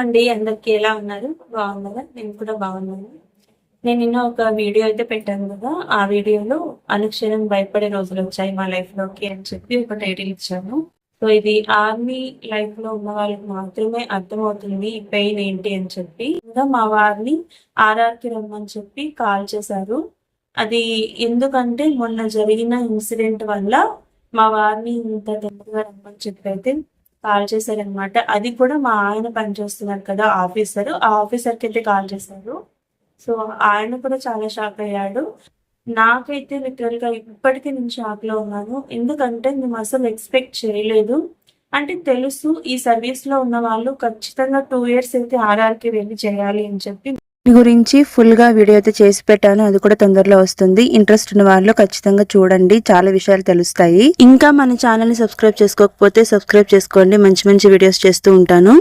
అండి అందరికి ఎలా ఉన్నారు? బాగున్నారా? నేను కూడా బాగున్నాను. నేను నిన్న ఒక వీడియో అయితే పెట్టాను కదా ఆ వీడియోలో అనుక్షణం భయపడే రోజులు వచ్చాయి మా లైఫ్లోకి అని చెప్పి ఒక టైటిల్ ఇచ్చాను. సో ఇది ఆర్మీ లైఫ్లో ఉన్న వాళ్ళకి మాత్రమే అర్థమవుతుంది ఈ పెయిన్ ఏంటి అని చెప్పి. ఇంకా మా వారిని ఆర్ఆర్కి రమ్మని చెప్పి కాల్ చేశారు. అది ఎందుకంటే మొన్న జరిగిన ఇన్సిడెంట్ వల్ల మా వారిని ఇంత తొందరగా రమ్మని చెప్పి అయితే కాల్ చేశారనమాట. అది కూడా మా ఆయన పనిచేస్తున్నారు కదా ఆఫీసర్. ఆ ఆఫీసర్కి అయితే కాల్ చేశారు. సో ఆయన కూడా చాలా షాక్ అయ్యాడు. నాకైతే లిటరల్గా ఇప్పటికీ నేను షాక్లో ఉన్నాను. ఎందుకంటే మేము అసలు ఎక్స్పెక్ట్ చేయలేదు. అంటే తెలుసు ఈ సర్వీస్లో ఉన్న వాళ్ళు ఖచ్చితంగా టూ ఇయర్స్ అయితే ఆర్ఆర్కి వెళ్ళి చేయాలి అని చెప్పి గురించి ఫుల్గా వీడియో అయితే చేసి పెట్టాను. అది కూడా తొందరలో వస్తుంది. ఇంట్రెస్ట్ ఉన్న వాళ్ళు ఖచ్చితంగా చూడండి. చాలా విషయాలు తెలుస్తాయి. ఇంకా మన ఛానల్ని సబ్స్క్రైబ్ చేసుకోకపోతే సబ్స్క్రైబ్ చేసుకోండి. మంచి మంచి వీడియోస్ చేస్తూ ఉంటాను.